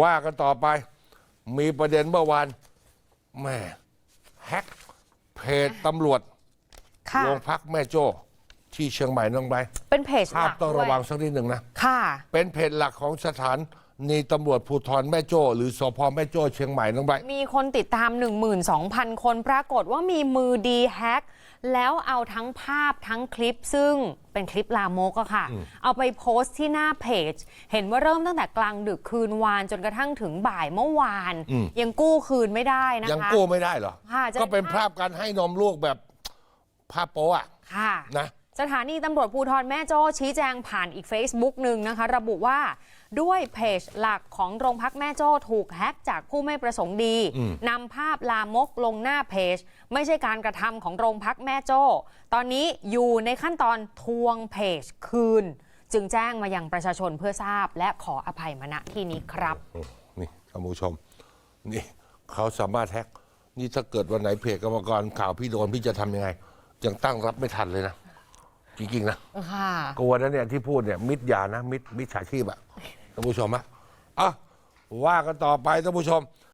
ว่ากันต่อไป มีประเด็นเมื่อวานแม่แฮกเพจตำรวจค่ะโรงพักแม่โจ้ที่เชียงใหม่น้องใบเป็นเพจหภาพลักต้องด้ระวังสักนิดหนึ่งนะ ค่ะ เป็นเพจหลักของสถานนีตำรวจภูธรแม่โจ้หรือสพแม่โจ้เชียงใหม่น้องใบมีคนติดตาม 12,000 คนปรากฏว่ามีมือดีแฮก แล้วเอาทั้งภาพทั้งคลิปซึ่งเป็นคลิปลามกอะค่ะ เอาไปโพสต์ที่หน้าเพจ เห็นว่าเริ่มตั้งแต่กลางดึกคืนวานจนกระทั่งถึงบ่ายเมื่อวาน ยังกู้คืนไม่ได้นะคะยังกู้ไม่ได้เหรอค่ะจะก็เป็นภาพการให้นมลูกแบบภาพโป๊อะค่ะนะ สถานีตำรวจภูธรแม่โจ้ชี้แจงผ่านอีก Facebook หนึ่งนะคะ ระบุว่าด้วยเพจหลักของโรงพักแม่โจ้ถูกแฮ็กจากผู้ไม่ประสงค์ดีนำภาพลามกลงหน้าเพจ ไม่ใช่การกระทำของโรงพักแม่โจ้ ตอนนี้อยู่ในขั้นตอนทวงเพจคืน จึงแจ้งมายังประชาชนเพื่อทราบ และขออภัยมาณที่นี้ครับนี่ท่านผู้ชม นี่เขาสามารถแฮกนี่ถ้าเกิดวันไหนเพจกรรมกรข่าวพี่โดนพี่จะทำยังไงยังตั้งรับไม่ทันเลยนะ จริงๆนะ ค่ะ กลัวนะเนี่ยที่พูดเนี่ยมิดยานะมิดมิดฉาชีพอะท่านผู้ชมอะอะว่ากันต่อไปท่านผู้ชม